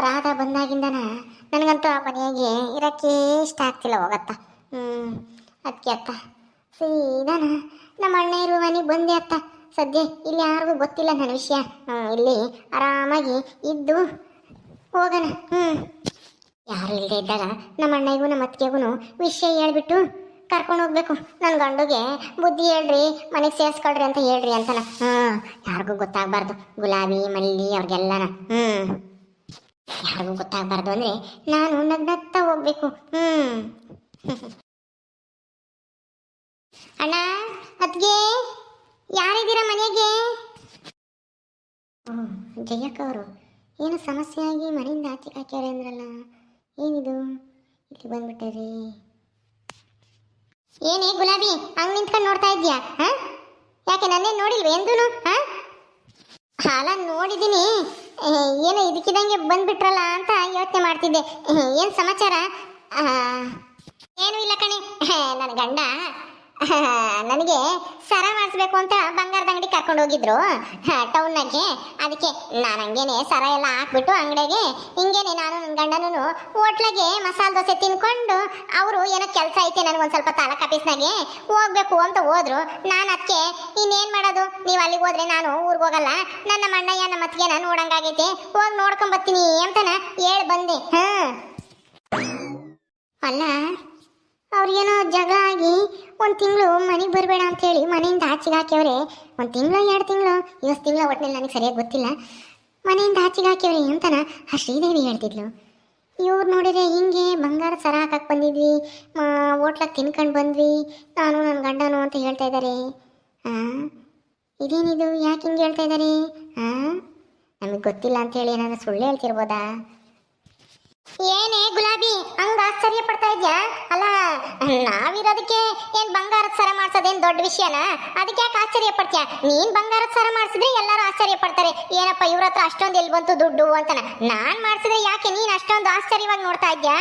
ರಾಧ ಬಂದಾಗಿಂದನ ನನಗಂತೂ ಆ ಮನೆಯಾಗೆ ಇರೋಕ್ಕೆ ಇಷ್ಟ ಆಗ್ತಿಲ್ಲ ಹೋಗತ್ತ. ಹ್ಞೂ ಅದಕ್ಕೆ ಅತ್ತ. ಸೀದಾನ ನಮ್ಮ ಅಣ್ಣ ಇರುವ ಮನೆಗೆ ಬಂದೆ ಅತ್ತ. ಸದ್ಯ ಇಲ್ಲಿ ಯಾರಿಗೂ ಗೊತ್ತಿಲ್ಲ ನನ್ನ ವಿಷಯ. ಹ್ಞೂ ಇಲ್ಲಿ ಆರಾಮಾಗಿ ಇದ್ದು ಹೋಗೋಣ. ಹ್ಞೂ ಯಾರು ಇಲ್ಲದೆ ಇದ್ದಾಗ ನಮ್ಮ ಅಣ್ಣಗೂ ನಮ್ಮ ಅತ್ತಿಗೆಗೂ ವಿಷಯ ಹೇಳ್ಬಿಟ್ಟು ಕರ್ಕೊಂಡು ಹೋಗ್ಬೇಕು. ನನ್ನ ಗಂಡುಗೆ ಬುದ್ಧಿ ಹೇಳ್ರಿ, ಮನೆಗೆ ಸೇರಿಸ್ಕೊಳ್ರಿ ಅಂತ ಹೇಳ್ರಿ ಅಂತನ. ಹ್ಞೂ ಯಾರಿಗೂ ಗೊತ್ತಾಗಬಾರ್ದು. ಗುಲಾಬಿ, ಮಲ್ಲಿ ಅವ್ರಿಗೆಲ್ಲನ. ಹ್ಞೂ ಯಾರಿಗೂ ಗೊತ್ತಾಗಬಾರ್ದು ಅಂದರೆ ನಾನು ನಗ್ನಗ್ತಾ ಹೋಗ್ಬೇಕು. ಹ್ಮ್. ಅಣ್ಣ ಅದ್ಗೆ ಯಾರಿದ್ದೀರಾ ಮನೆಗೆ? ಜಯಕ್ಕ ಅವರು ಏನು ಸಮಸ್ಯೆ ಆಗಿ ಮನೆಯಿಂದ ಆಚೆ ಅಂದ್ರಲ್ಲ, ಏನಿದು? ಇಲ್ಲಿ ಬಂದ್ಬಿಟ್ಟರಿ. ಏನೇ ಗುಲಾಬಿ, ಹಂಗೆ ನಿಂತ್ಕೊಂಡು ನೋಡ್ತಾ ಇದ್ಯಾ ಹಾ? ಯಾಕೆ ನನ್ನೇ ನೋಡಿಲ್ವ ಎಂದೂನು? ಹಾ? ಹಾಲ ನೋಡಿದ್ದೀನಿ. ಏನೋ ಇದಕ್ಕಿದಂಗೆ ಬಂದ್ಬಿಟ್ರಲ್ಲ ಅಂತ ಯೋಚನೆ ಮಾಡ್ತಿದ್ದೆ. ಏನು ಸಮಾಚಾರ? ಏನೂ ಇಲ್ಲ ಕಣೆ. ನನ್ನ ಗಂಡ ನನಗೆ ಸರ ಮಾಡಿಸ್ಬೇಕು ಅಂತ ಬಂಗಾರದ ಅಂಗಡಿ ಕರ್ಕೊಂಡು ಹೋಗಿದ್ರು. ಟೌನ್ನಾಗೆ ಅದಕ್ಕೆ ನಾನು ಹಂಗೇನೆ ಸರ ಎಲ್ಲ ಹಾಕ್ಬಿಟ್ಟು ಅಂಗಡಿಗೆ ಹಿಂಗೇನೆ ನಾನು ನನ್ನ ಗಂಡನೂ ಹೋಟ್ಲಾಗೆ ಮಸಾಲೆ ದೋಸೆ ತಿನ್ಕೊಂಡು ಅವರು ಏನೋ ಕೆಲಸ ಐತೆ ನನಗೊಂದು ಸ್ವಲ್ಪ ತಾಳ ಆಫೀಸ್ನಾಗೆ ಹೋಗ್ಬೇಕು ಅಂತ ಹೋದ್ರು. ನಾನು ಅದಕ್ಕೆ ಇನ್ನೇನು ಮಾಡೋದು? ನೀವು ಅಲ್ಲಿಗೆ ಹೋದ್ರೆ ನಾನು ಊರಿಗೆ ಹೋಗಲ್ಲ. ನನ್ನ ಮಣ್ಣಯ್ಯ, ನಮ್ಮ ಅತ್ತಿಗೆ ನಾನು ನೋಡಂಗಾಗೈತೆ ಹೋಗಿ ನೋಡ್ಕೊಂಬರ್ತೀನಿ ಅಂತನ ಹೇಳಿ ಬಂದೆ. ಹಾಂ. ಅಲ್ಲ ಅವ್ರಿಗೇನೋ ಜಗಳ ಆಗಿ ಒಂದು ತಿಂಗಳು ಮನೆಗೆ ಬರಬೇಡ ಅಂತೇಳಿ ಮನೆಯಿಂದ ಆಚೆಗೆ ಹಾಕ್ಯವ್ರೆ ಒಂದು ತಿಂಗಳು ಎರಡು ತಿಂಗಳು? ಇವತ್ತು ತಿಂಗಳ ಒಟ್ಟಿನಲ್ಲಿ ನನಗೆ ಸರಿಯಾಗಿ ಗೊತ್ತಿಲ್ಲ. ಮನೆಯಿಂದ ಆಚೆಗೆ ಹಾಕ್ಯವ್ರೆ ಅಂತನ ಆ ಶ್ರೀದೇವಿ ಹೇಳ್ತಿದ್ಲು. ಇವ್ರು ನೋಡಿದ್ರೆ ಹಿಂಗೆ ಬಂಗಾರ ಸರ ಹಾಕಕ್ಕೆ ಬಂದಿದ್ವಿ ಹೋಟ್ಲಾಗ ತಿನ್ಕೊಂಡು ಬಂದ್ವಿ, ನಾನು ನನ್ನ ಗಂಡನು ಅಂತ ಹೇಳ್ತಾ ಇದ್ದಾರೆ ಹಾಂ ಇದೇನಿದು? ಯಾಕೆ ಹಿಂಗೆ ಹೇಳ್ತಾ ಇದ್ದಾರೆ ಹಾಂ ನಮಗೆ ಗೊತ್ತಿಲ್ಲ ಅಂತೇಳಿ ಏನಾದ್ರು ಸುಳ್ಳು ಹೇಳ್ತಿರ್ಬೋದಾ? ಏನೇ ಗುಲಾಬಿ, ಹಂಗ ಆಶ್ಚರ್ಯ ಪಡ್ತಾ ಇದ್ಯಾ? ಅಲ್ಲ, ನಾವಿರೋದಕ್ಕೆ ಏನ್ ಬಂಗಾರದ ಸರ ಮಾಡ್ಸೋದೇನ್ ದೊಡ್ಡ ವಿಷಯನ? ಅದಕ್ಕೆ ಯಾಕೆ ಆಶ್ಚರ್ಯ ಪಡ್ತೀಯ? ನೀನ್ ಬಂಗಾರದ ಸರ ಮಾಡಿಸಿದ್ರೆ ಎಲ್ಲರೂ ಆಶ್ಚರ್ಯ ಪಡ್ತಾರೆ. ಏನಪ್ಪ ಇವ್ರ ಹತ್ರ ಅಷ್ಟೊಂದು ಎಲ್ಲಿ ಬಂತು ದುಡ್ಡು ಅಂತನ? ನಾನ್ ಮಾಡ್ಸಿದ್ರೆ ಯಾಕೆ ನೀನ್ ಅಷ್ಟೊಂದು ಆಶ್ಚರ್ಯವಾಗಿ ನೋಡ್ತಾ ಇದ್ಯಾ?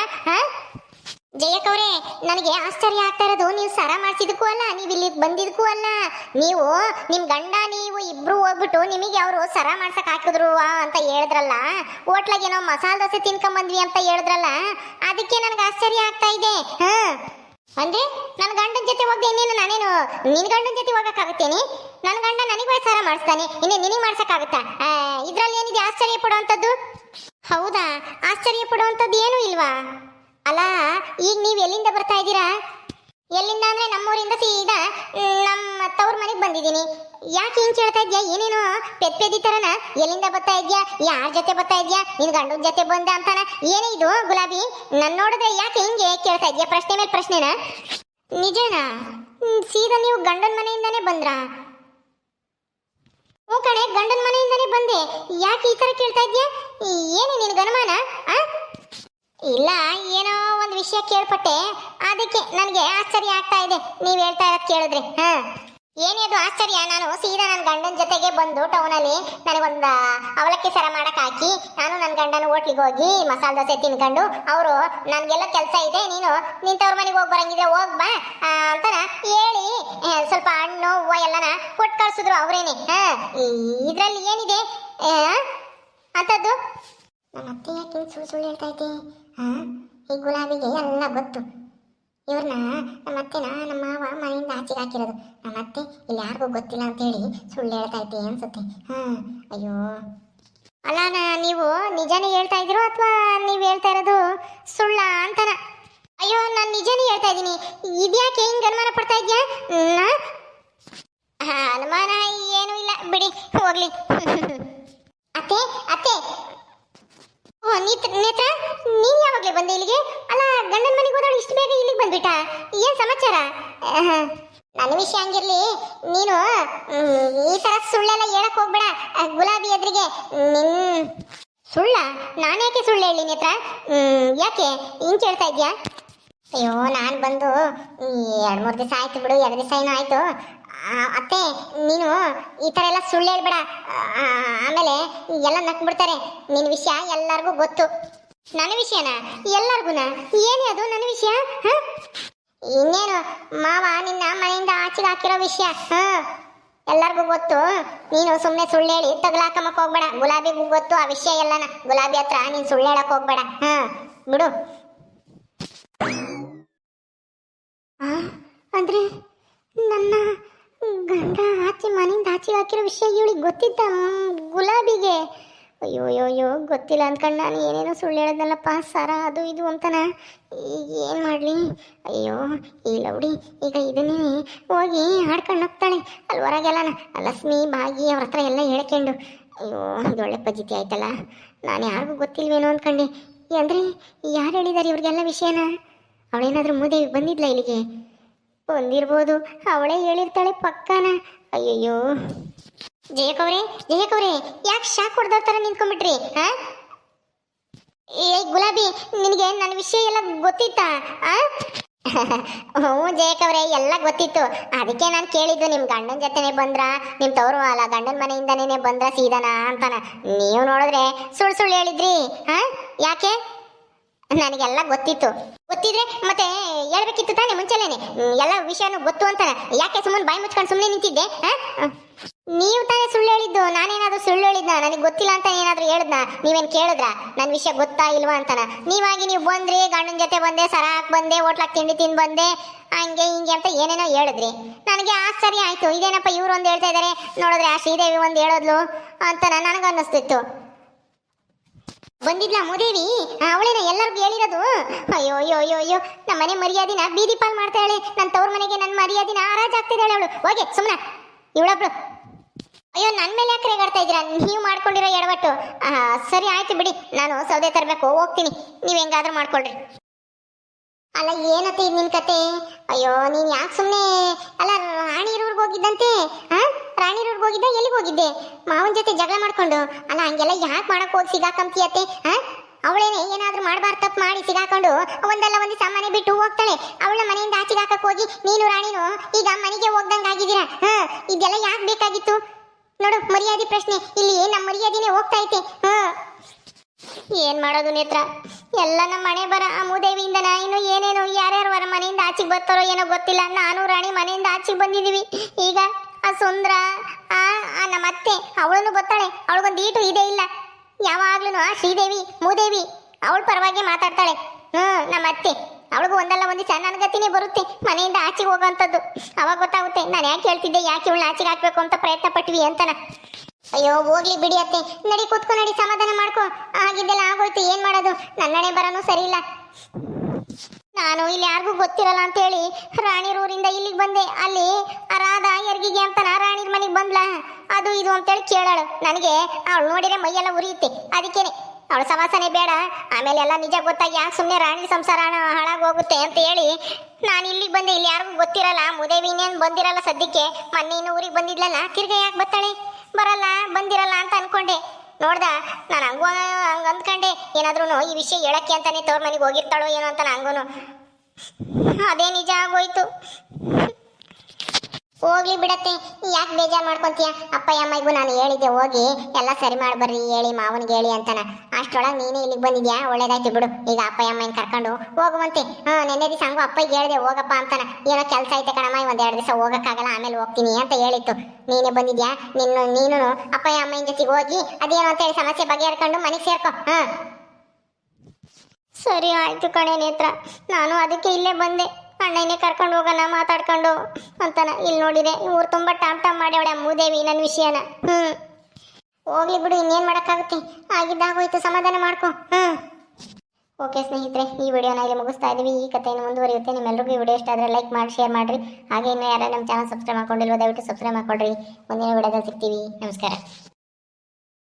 ಜಯಕವ್ರೆ ನನಗೆ ಆಶ್ಚರ್ಯ ಆಗ್ತಾ ಇರೋದು. ನೀವು ಸರ ಮಾಡಿಸಿದಕ್ಕೂ ಅಲ್ಲ, ನೀವು ಇಲ್ಲಿ ಬಂದಿದ್ದಕ್ಕೂ ಅಲ್ಲ. ನೀವು ನಿಮ್ಮ ಗಂಡ, ನೀವು ಇಬ್ರು ಹೋಗ್ಬಿಟ್ಟು ನಿಮಗೆ ಅವರು ಸರ ಮಾಡ್ಸಕ್ ಹಾಕಿದ್ರು ಅಂತ ಹೇಳಿದ್ರಲ್ಲ. ಹೋಟ್ಲಾಗೆ ಏನೋ ಮಸಾಲೆ ದೋಸೆ ತಿನ್ಕೊಂಡ್ ಬಂದ್ವಿ ಅಂತ ಹೇಳಿದ್ರಲ್ಲ. ಅದಕ್ಕೆ ನನಗೆ ಆಶ್ಚರ್ಯ ಆಗ್ತಾ ಇದೆ. ಹಾ. ಅಂದ್ರೆ ನನ್ನ ಗಂಡನ ಜೊತೆ ಹೋಗದೆ ಇನ್ನೇನು ನಾನೇನು? ನಿನ್ ಗಂಡನ ಜೊತೆ ಹೋಗಕ್ಕಾಗುತ್ತೇನೆ? ನನ್ನ ಗಂಡ ನನಗೂ ಸರ ಮಾಡಿಸ್ತಾನೆ ಇನ್ನೇ ನಿನಗೆ ಮಾಡ್ಸಕ್ಕಾಗುತ್ತಾ? ಇದರಲ್ಲಿ ಏನಿದೆ? ಆಶ್ಚರ್ಯ ಪಡುವಂಥದ್ದು? ಹೌದಾ? ಆಶ್ಚರ್ಯ ಪಡುವಂಥದ್ದು ಏನೂ ಇಲ್ವಾ? ಅಲ್ಲ ಈಗ ನೀವು ಎಲ್ಲಿಂದ ಬರ್ತಾ ಇದ್ದೀರಾ? ಎಲ್ಲಿಂದ ಅಂದ್ರೆ ನಮ್ಮೂರಿಂದ ಸೀದಾ ನಮ್ಮ ತವ್ರ ಮನೆಗೆ ಬಂದಿದ್ದೀನಿ. ಯಾಕೆ ಹಿಂಗೆ ಕೇಳ್ತಾ ಇದ್ಯಾ? ಏನೇನೋ ಪೆದ್ ಪೆದ್ದಿ ತರನ. ಎಲ್ಲಿಂದ ಬರ್ತಾ ಇದ್ಯಾ? ಯಾರ ಜೊತೆ ಬರ್ತಾ ಇದ್ಯಾ? ನಿನ್ ಗಂಡನ ಜೊತೆ ಬಂದ ಅಂತಾನ. ಏನೇ ಇದು ಗುಲಾಬಿ? ನನ್ನ ನೋಡಿದ್ರೆ ಯಾಕೆ ಹಿಂಗೆ ಕೇಳ್ತಾ ಇದ್ಯಾ? ಪ್ರಶ್ನೆ ಮೇಲೆ ಪ್ರಶ್ನೆನ? ನಿಜನಾ? ಹ್ಮ್, ಸೀದಾ ನೀವು ಗಂಡನ ಮನೆಯಿಂದಾನೇ ಬಂದ್ರಾ? ಹ್ಞೂ ಕಣೆ ಗಂಡನ ಮನೆಯಿಂದಾನೇ ಬಂದೆ. ಯಾಕೆ ಈ ತರ ಕೇಳ್ತಾ ಇದ್ಯಾ? ಏನೇ ನಿನ್ ಅನುಮಾನ ಆ? ಇಲ್ಲ, ಏನೋ ಒಂದು ವಿಷಯ ಕೇಳ್ಪಟ್ಟೆ. ಅದಕ್ಕೆ ನನಗೆ ಆಶ್ಚರ್ಯ ಆಗ್ತಾ ಇದೆ. ನೀವು ಹೇಳ್ತಾ ಇರೋದು ಕೇಳಿದ್ರೆ, ಹಾ? ಏನೇ ಅದು ಆಶ್ಚರ್ಯ? ನಾನು ಸೀದಾ ನನ್ನ ಗಂಡನ ಜೊತೆಗೆ ಬಂದು ಟೌನಲ್ಲಿ ನನಗೊಂದು ಅವಲಕ್ಕಿ ಸರ ಮಾಡಕ್ಕೆ ಹಾಕಿ, ನಾನು ನನ್ನ ಗಂಡನ ಹೋಟ್ಲಿಗೆ ಹೋಗಿ ಮಸಾಲೆ ದೋಸೆ ತಿನ್ಕೊಂಡು, ಅವರು, ನನಗೆಲ್ಲ ಕೆಲಸ ಇದೆ, ನೀನು ನಿಂತವ್ರ ಮನೆಗೆ ಹೋಗಿ ಬರಂಗಿದ್ರೆ ಹೋಗ್ ಬಾ ಅಂತ ಹೇಳಿ ಸ್ವಲ್ಪ ಹಣ್ಣು, ಹೂವು ಎಲ್ಲನ ಕೊಟ್ಟು ಕಳ್ಸಿದ್ರು ಅವರೇನೆ, ಹಾಂ? ಇದರಲ್ಲಿ ಏನಿದೆ ಅಂಥದ್ದು ನಮ್ಮ ಅತ್ತೆ ಯಾಕೆ ಸುಳ್ಳು ಸುಳ್ಳು ಹೇಳ್ತಾ ಇದ್ದೀ? ಹಾ? ಈ ಗುಲಾಬಿಗೆ ಎಲ್ಲ ಗೊತ್ತು. ಇವ್ರನ್ನ ನಮ್ಮ ಅತ್ತೆನ ನಮ್ಮ ಮಾವ ಮನೆಯಿಂದ ಆಚೆಗೆ ಹಾಕಿರೋದು. ನಮ್ಮ ಅತ್ತೆ ಇಲ್ಲಿ ಯಾರಿಗೂ ಗೊತ್ತಿಲ್ಲ ಅಂತೇಳಿ ಸುಳ್ಳು ಹೇಳ್ತಾ ಇದ್ದೀ ಅನ್ಸುತ್ತೆ. ಹಾ, ಅಯ್ಯೋ. ಅಲ್ಲ ನೀವು ನಿಜನೇ ಹೇಳ್ತಾ ಇದ್ದೀರೋ ಅಥವಾ ನೀವು ಹೇಳ್ತಾ ಇರೋದು ಸುಳ್ಳ ಅಂತನ? ಅಯ್ಯೋ, ನಾನು ನಿಜನೇ ಹೇಳ್ತಾ ಇದ್ದೀನಿ. ಇದ್ಯಾಕೆ ಹಿಂಗೆ ಅನುಮಾನ ಪಡ್ತಾ ಇದ್ಯಾ? ಅನುಮಾನ ಏನೂ ಇಲ್ಲ. ಬಿಡಿ, ಹೋಗ್ಲಿ. ಅತ್ತೆ ಅತ್ತೆ ನೇತ್ರ, ನೀನ್ ಯಾವಾಗಲೇ ಬಂದೆ ಇಲ್ಲಿಗೆ? ಅಲ್ಲ, ಗಂಡನ ಮನೆಗೆ ಹೋದಳು ಇಷ್ಟು ಬೇಗ ಇಲ್ಲಿಗೆ ಬಂದ್ಬಿಟ್ಟ? ಏನ್ ಸಮಾಚಾರ? ನನ್ನ ವಿಷಯ ಹಂಗಿರ್ಲಿ. ನೀನು ಈ ತರ ಸುಳ್ಳೆಲ್ಲ ಹೇಳಕ್ ಹೋಗ್ಬೇಡ ಗುಲಾಬಿ ಎದ್ರಿಗೆ. ನಿನ್ ಸುಳ್ಳ? ನಾನೇಕೆ ಸುಳ್ಳು ಹೇಳಿ, ನೇತ್ರ? ಯಾಕೆ? ಹಿಂಗ್ ಕೇಳ್ತಾ ಇದ್ಯಾ? ಅಯ್ಯೋ, ನಾನು ಬಂದು ಎರಡು ಮೂರು ದಿವಸ ಆಯ್ತು ಬಿಡು, ಎರಡು ದಿವಸ ಏನೋ ಆಯ್ತು. ಅತ್ತೆ, ನೀನು ಈ ಥರ ಎಲ್ಲ ಸುಳ್ಳು ಹೇಳ್ಬೇಡ. ಆಮೇಲೆ ಎಲ್ಲ ನಕ್ಬಿಡ್ತಾರೆ. ನಿನ್ನ ವಿಷಯ ಎಲ್ಲರಿಗೂ ಗೊತ್ತು. ನನ್ನ ವಿಷಯನಾ? ಎಲ್ಲರಿಗೂನ? ಏನೇ ಅದು ನನ್ನ ವಿಷಯ? ಹ? ಇನ್ನೇನು? ಮಾವ ನಿನ್ನ ಮನೆಯಿಂದ ಆಚೆಗೆ ಹಾಕಿರೋ ವಿಷಯ. ಹ? ಎಲ್ಲರಿಗೂ ಗೊತ್ತು. ನೀನು ಸುಮ್ಮನೆ ಸುಳ್ಳು ಹೇಳಿ ತಗ್ಲಾಕಮಕ್ ಹೋಗ್ಬೇಡ. ಗುಲಾಬಿಗೂ ಗೊತ್ತು ಆ ವಿಷಯ ಎಲ್ಲನ. ಗುಲಾಬಿ ಹತ್ರ ನೀನು ಸುಳ್ಳು ಹೇಳಕ್ ಹೋಗ್ಬೇಡ. ಹಾ? ಬಿಡು. ಅಂದ್ರೆ ನನ್ನ ಗಂಡ ಆಚೆ ಮನೆಯಿಂದ ಆಚೆ ಹಾಕಿರೋ ವಿಷಯ ಇವಳಿಗೆ ಗೊತ್ತಿತ್ತ ಗುಲಾಬಿಗೆ. ಅಯ್ಯೋ ಅಯ್ಯೋ ಅಯ್ಯೋ, ಗೊತ್ತಿಲ್ಲ ಅಂದ್ಕೊಂಡು ನಾನು ಏನೇನೋ ಸುಳ್ಳು ಹೇಳೋದಲ್ಲಪ್ಪ ಸರ, ಅದು ಇದು ಅಂತಾನ. ಈಗ ಏನು ಮಾಡಲಿ? ಅಯ್ಯೋ, ಈ ಲೌಡಿ, ಈಗ ಇದನ್ನೇ ಹೋಗಿ ಹಾಡ್ಕೊಂಡು ಹೋಗ್ತಾಳೆ ಅಲ್ಲಿ ಹೊರಗೆಲ್ಲ ಲಕ್ಷ್ಮಿ ಬಾಗಿ ಅವ್ರ ಹತ್ರ ಎಲ್ಲ ಹೇಳ್ಕೊಂಡು. ಅಯ್ಯೋ, ಇದು ಒಳ್ಳೆ ಪದ್ಧತಿ ಆಯ್ತಲ್ಲ. ನಾನು ಯಾರಿಗೂ ಗೊತ್ತಿಲ್ವೇನೋ ಅಂದ್ಕೊಂಡೆ ಅಂದರೆ ಯಾರು ಹೇಳಿದಾರೆ ಇವ್ರಿಗೆಲ್ಲ ವಿಷಯನ? ಅವಳೇನಾದರೂ ಮೂದೇವಿ ಬಂದಿದ್ಲ ಇಲ್ಲಿಗೆ? ಬಂದಿರ್ಬೋದು. ಅವಳೇ ಹೇಳಿರ್ತಾಳೆ ಪಕ್ಕನ. ಅಯ್ಯಯ್ಯೋ. ಜಯಕವ್ರೆ ಜಯಕವ್ರೆ ಯಾಕೆ ಶಾಕ್ ಹೊಡೆದವ್ರ ತರ ನಿಂತ್ಕೊಂಡ್ಬಿಟ್ರಿ ಹಾ ಏ ಗುಲಾಬಿ, ನಿನಗೆ ನನ್ನ ವಿಷಯ ಎಲ್ಲ ಗೊತ್ತಿತ್ತಾ, ಆ? ಹ್ಞೂ ಜಯಕವ್ರೆ ಎಲ್ಲ ಗೊತ್ತಿತ್ತು. ಅದಕ್ಕೆ ನಾನು ಕೇಳಿದ್ದು ನಿಮ್ಮ ಗಂಡನ ಜೊತೆನೆ ಬಂದ್ರ? ನಿಮ್ಮ ತವರು ಅಲ್ಲ, ಗಂಡನ ಮನೆಯಿಂದನೇ ಬಂದ್ರ ಸೀದಾನ ಅಂತಾನ. ನೀವು ನೋಡಿದ್ರೆ ಸುಳ್ಳು ಸುಳ್ಳು ಹೇಳಿದ್ರಿ ಹಾ ಯಾಕೆ? ನನಗೆಲ್ಲ ಗೊತ್ತಿತ್ತು. ಗೊತ್ತಿದ್ರೆ ಮತ್ತೆ ಹೇಳ್ಬೇಕಿತ್ತು ತಾನೇ ಮುಂಚೆನೇ ಎಲ್ಲ ವಿಷಯನೂ ಗೊತ್ತು ಅಂತಾನೆ. ಯಾಕೆ ಸುಮ್ಮನೆ ಬಾಯಿ ಮುಚ್ಕೊಂಡು ಸುಮ್ಮನೆ ನಿಂತಿದ್ದೆ, ಆ? ನೀವು ತಾನೇ ಸುಳ್ಳು ಹೇಳಿದ್ದು, ನಾನೇನಾದ್ರೂ ಸುಳ್ಳು ಹೇಳಿದ್ನ? ನನಗೆ ಗೊತ್ತಿಲ್ಲ ಅಂತ ಏನಾದ್ರೂ ಹೇಳಿದ್ನ? ನೀವೇನ್ ಕೇಳಿದ್ರ? ನನ್ನ ವಿಷಯ ಗೊತ್ತಾ ಇಲ್ವಾ ಅಂತಾನ? ನೀವಾಗಿ ನೀವು ಬಂದ್ರಿ, ಗಂಡನ ಜೊತೆ ಬಂದೆ, ಸರ ಸರಾಕ್ ಬಂದೆ ಹೋಟ್ಲಾಕ್ ತಿಂಡಿ ತಿಂದು ಬಂದೆ ಹಂಗೆ ಹಿಂಗೆ ಅಂತ ಏನೇನೋ ಹೇಳಿದ್ರಿ. ನನಗೆ ಆಶ್ಚರ್ಯ ಆಯ್ತು. ಇದೇನಪ್ಪ ಇವ್ರು ಒಂದು ಹೇಳ್ತಾ ಇದಾರೆ? ನೋಡಿದ್ರೆ ಆ ಶ್ರೀದೇವಿ ಒಂದು ಹೇಳೋದ್ಲು ಅಂತ ನನಗೆ ಅನ್ನಿಸ್ತಿತ್ತು. ಬಂದಿದ್ಲ ಮುದೇವಿ? ಅವಳೇನ ಎಲ್ಲರಿಗೂ ಹೇಳಿರೋದು? ಅಯ್ಯೋ ಅಯ್ಯೋ ಅಯ್ಯೋ ಅಯ್ಯೋ. ನಮ್ಮ ಮನೆ ಮರ್ಯಾದಿನ ಬೀದಿ ಪಾಲ್ ಮಾಡ್ತಾಳೆ ನನ್ನ ತವ್ರ ಮನೆಗೆ ನನ್ನ ಮರ್ಯಾದಿನ ಹಾರಾಜಾಗ್ತಿದ್ದಾಳೆ ಅವಳು. ಹೋಗಿ ಸುಮ್ಮನೆ ಇವಳೊಬ್ಳು. ಅಯ್ಯೋ ನನ್ನ ಮೇಲೆ ಯಾಕೆ ರೇಗಾಡ್ತಾ ಇದ್ದೀರಾ? ನೀವು ಮಾಡ್ಕೊಂಡಿರೋ ಎಡವಟ್ಟು. ಸರಿ, ಆಯ್ತು ಬಿಡಿ. ನಾನು ಸೌದೆ ತರಬೇಕು. ಹೋಗ್ತೀನಿ. ನೀವು ಹೆಂಗಾದ್ರೂ ಮಾಡ್ಕೊಳ್ರಿ. ಅಲ್ಲ, ಏನತ್ತೆ ಇದು ನಿನ್ ಕತೆ? ಅಯ್ಯೋ, ನೀನ್ ಯಾಕೆ ಸುಮ್ಮನೆ ಅಲ್ಲ, ರಾಣಿ ರಾಣಿರೂರ್ಗೆ ಹೋಗಿದ್ದಂತೆ. ರಾಣಿ ರಾಣಿರೂರ್ಗೆ ಹೋಗಿದ್ದೆ? ಎಲ್ಲಿಗೆ ಹೋಗಿದ್ದೆ? ಮಾವನ ಜೊತೆ ಜಗಳ ಮಾಡ್ಕೊಂಡು. ಅಲ್ಲ, ಹಂಗೆಲ್ಲ ಯಾಕೆ ಮಾಡಕ್ ಹೋಗಿ ಸಿಗಾಕಂತೀಯತ್ತೆ? ಹಾ ಅವಳೇನೆ ಏನಾದ್ರೂ ಮಾಡಬಾರ್ದು ತಪ್ಪು ಮಾಡಿ ಸಿಗಾಕೊಂಡು ಒಂದಲ್ಲ ಒಂದು ಸಾಮಾನ್ಯ ಬಿಟ್ಟು ಹೋಗ್ತಾಳೆ. ಅವಳ ಮನೆಯಿಂದ ಆಚೆಗೆ ಹಾಕಕ್ ಹೋಗಿ ನೀನು ರಾಣಿನು ಈಗ ಮನೆಗೆ ಹೋಗ್ದಂಗೆ ಆಗಿದ್ದೀರಾ ಹಾ ಇದೆಲ್ಲ ಯಾಕೆ ಬೇಕಾಗಿತ್ತು? ನೋಡು, ಮರ್ಯಾದೆ ಪ್ರಶ್ನೆ. ಇಲ್ಲಿ ನಮ್ಮ ಮರ್ಯಾದೆನೆ ಹೋಗ್ತಾ ಐತೆ? ಹ್ಮ್ ಏನ್ ಮಾಡೋದು ನೇತ್ರ? ಎಲ್ಲ ನಮ್ಮ ಮನೆ ಬರ, ಆ ನಾ ಇನ್ನು ಏನೇನು, ಯಾರ್ಯಾರು ಬರ ಮನೆಯಿಂದ ಆಚೆಗೆ ಬರ್ತಾರೋ ಏನೋ ಗೊತ್ತಿಲ್ಲ. ನಾನು, ರಾಣಿ ಮನೆಯಿಂದ ಆಚೆಗೆ ಬಂದಿದೀವಿ. ಈಗ ಆ ಸುಂದ್ರ, ಆ ನಮ್ಮ ಅತ್ತೆ ಅವಳನ್ನು ಗೊತ್ತಾಳೆ ಅವಳಿಗೊಂದು ಈಟು ಇದೇ ಇಲ್ಲ. ಯಾವಾಗ್ಲೂ ಆ ಶ್ರೀದೇವಿ, ಮೂದೇವಿ, ಅವಳ ಪರವಾಗಿ ಮಾತಾಡ್ತಾಳೆ. ಹ್ಮ್, ನಮ್ಮ ಅತ್ತೆ. ಅವಳಿಗೂ ಒಂದಲ್ಲ, ಒಂದು ಸಣ್ಣ ನನ್ನ ಗತಿನೇ ಬರುತ್ತೆ. ಮನೆಯಿಂದ ಆಚೆಗೆ ಹೋಗೋಂಥದ್ದು ಅವಾಗ ಗೊತ್ತಾಗುತ್ತೆ, ನಾನು ಯಾಕೆ ಹೇಳ್ತಿದ್ದೆ, ಯಾಕೆ ಇವಳನ್ನ ಆಚೆಗೆ ಹಾಕ್ಬೇಕು ಅಂತ ಪ್ರಯತ್ನ ಪಟ್ವಿ ಅಂತನ. ಅಯ್ಯೋ, ಹೋಗ್ಲಿ ಬಿಡಿ ಅತ್ತೆ. ನಡಿ ಕೂತ್ಕೊ, ನಡಿ, ಸಮಾಧಾನ ಮಾಡ್ಕೊ. ಆಗಿದ್ದೆಲ್ಲ ಆಗೋಯ್ತು, ಏನ್ ಮಾಡೋದು? ನನ್ನಣೆ ಬರೋನು ಸರಿ ಇಲ್ಲ ನಾನು ಇಲ್ಲಿ ಯಾರಿಗೂ ಗೊತ್ತಿರಲ್ಲ ಅಂತ ಹೇಳಿ ರಾಣಿರೂರಿಂದ ಇಲ್ಲಿಗೆ ಬಂದೆ. ಅಲ್ಲಿ ಅರಾಧ ಯರ್ಗಿಗೆ ಅಂತ ರಾಣಿರ್ ಮನೆಗೆ ಬಂದ್ಲಾ? ಅದು ಇದು ಅಂತೇಳಿ ಕೇಳಾಳು. ನನಗೆ, ಅವಳು ನೋಡಿದ್ರೆ ಮೈಯೆಲ್ಲ ಉರಿಯುತ್ತೆ. ಅದಕ್ಕೇನೆ ಅವಳ ಸವಾಸನೆ ಬೇಡ. ಆಮೇಲೆ ಎಲ್ಲ ನಿಜ ಗೊತ್ತಾಗಿ ಯಾಕೆ ಸುಮ್ಮನೆ ರಾಣಿ ಸಂಸಾರ ಹಾಳಾಗಿ ಹೋಗುತ್ತೆ ಅಂತ ಹೇಳಿ ನಾನು ಇಲ್ಲಿಗೆ ಬಂದೆ, ಇಲ್ಲಿ ಯಾರಿಗೂ ಗೊತ್ತಿರಲ್ಲ. ಮುದೇವಿ ಇನ್ನೇನು ಬಂದಿರಲ್ಲ ಸದ್ಯಕ್ಕೆ. ಮೊನ್ನೆ ಇನ್ನು ಊರಿಗೆ ಬಂದಿದ್ಲಲ್ಲ, ತಿರ್ಗ ಯಾಕೆ ಬರ್ತಾಳೆ? ಬರಲ್ಲ, ಬಂದಿರಲ್ಲ ಅಂತ ಅನ್ಕೊಂಡೆ. ನೋಡ್ದ, ನಾನು ಹಂಗೂ ಹಂಗ ಅಂದ್ಕೊಂಡೆ. ಏನಾದ್ರೂ ಈ ವಿಷಯ ಹೇಳಕ್ಕೆ ಅಂತಾನೆ ತವ್ರ ಮನೆಗೆ ಹೋಗಿರ್ತಾಳೋ ಏನೋ ಅಂತ ನಂಗೂ ಅದೇ ನಿಜ ಆಗೋಯ್ತು. ಹೋಗ್ಲಿ ಬಿಡತ್ತೆ. ಯಾಕೆ ಬೇಜಾರು ಮಾಡ್ಕೊಂತೀಯ? ಅಪ್ಪ ಅಮ್ಮಗೂ ನಾನು ಹೇಳಿದ್ದೆ, ಹೋಗಿ ಎಲ್ಲ ಸರಿ ಮಾಡ್ಬರ್ರಿ ಹೇಳಿ ಮಾವನಿಗೆ ಹೇಳಿ ಅಂತಾನ. ಅಷ್ಟೊಳಗೆ ನೀನೇ ಇಲ್ಲಿಗೆ ಬಂದಿದ್ಯಾ? ಒಳ್ಳೇದಾಯ್ತು ಬಿಡು. ಈಗ ಅಪ್ಪ ಅಮ್ಮನ ಕರ್ಕೊಂಡು ಹೋಗುವಂತೆ. ಹಾ, ನೆನ್ನೆ ದಿವಸ ಹಂಗು ಅಪ್ಪಗೆ ಹೇಳಿದೆ, ಹೋಗಪ್ಪ ಅಂತಾನ. ಏನೋ ಕೆಲಸ ಐತೆ ಕಣಮ್ಮ ಒಂದ್ ಎರಡು ದಿವಸ ಹೋಗಕ್ಕಾಗಲ್ಲ, ಆಮೇಲೆ ಹೋಗ್ತೀನಿ ಅಂತ ಹೇಳಿತ್ತು. ನೀನೇ ಬಂದಿದ್ಯಾ? ನಿನ್ನ ನೀನು ಅಪ್ಪ ಅಮ್ಮನ ಜೊತೆಗೆ ಹೋಗಿ ಅದೇನು ಅಂತೇಳಿ ಸಮಸ್ಯೆ ಬಗೆಹರ್ಕೊಂಡು ಮನೆಗೆ ಸೇರ್ಕೊ. ಹಾ. ಸರಿ ಆಯ್ತು ಕಣೆ ನೇತ್ರ. ನಾನು ಅದಕ್ಕೆ ಇಲ್ಲೇ ಬಂದೆ. ಅಣ್ಣನೇ ಕರ್ಕೊಂಡು ಹೋಗೋಣ, ಮಾತಾಡ್ಕೊಂಡು ಅಂತಾನ. ಇಲ್ಲಿ ನೋಡಿದೆ ಊರು ತುಂಬ ಟಾಮ್ ಟಾಮ್ ಮಾಡ್ಯಾವಳೆ ಮೂದೇವಿ ನನ್ನ ವಿಷಯನ. ಹ್ಞೂ ಹೋಗ್ಲಿ ಬಿಡು, ಇನ್ನೇನು ಮಾಡೋಕ್ಕಾಗುತ್ತೆ? ಆಗಿದ್ದಾಗೋಯ್ತು, ಸಮಾಧಾನ ಮಾಡ್ಕೊ. ಹ್ಞೂ ಓಕೆ ಸ್ನೇಹಿತರೆ, ಈ ವಿಡಿಯೋನ ಇಲ್ಲಿ ಮುಗಿಸ್ತಾ ಇದ್ದೀವಿ ಈ ಕಥೆಯನ್ನು ಮುಂದುವರಿಯುತ್ತೆ. ನಿಮ್ಮೆಲ್ಲರಿಗೂ ಈ ವಿಡಿಯೋ ಇಷ್ಟ ಆದರೆ ಲೈಕ್ ಮಾಡಿ, ಶೇರ್ ಮಾಡಿರಿ. ಹಾಗೆ ಇನ್ನೂ ಯಾರು ನಮ್ಮ ಚಾನಲ್ ಸಬ್ಸ್ಕ್ರೈಬ್ ಮಾಡ್ಕೊಂಡಿಲ್ವೋ, ದಯವಿಟ್ಟು ಸಬ್ಸ್ಕ್ರೈಬ್ ಮಾಡ್ಕೊಳ್ರಿ. ಮುಂದಿನ ವಿಡಿಯೋದಲ್ಲಿ ಸಿಗ್ತೀವಿ. ನಮಸ್ಕಾರ.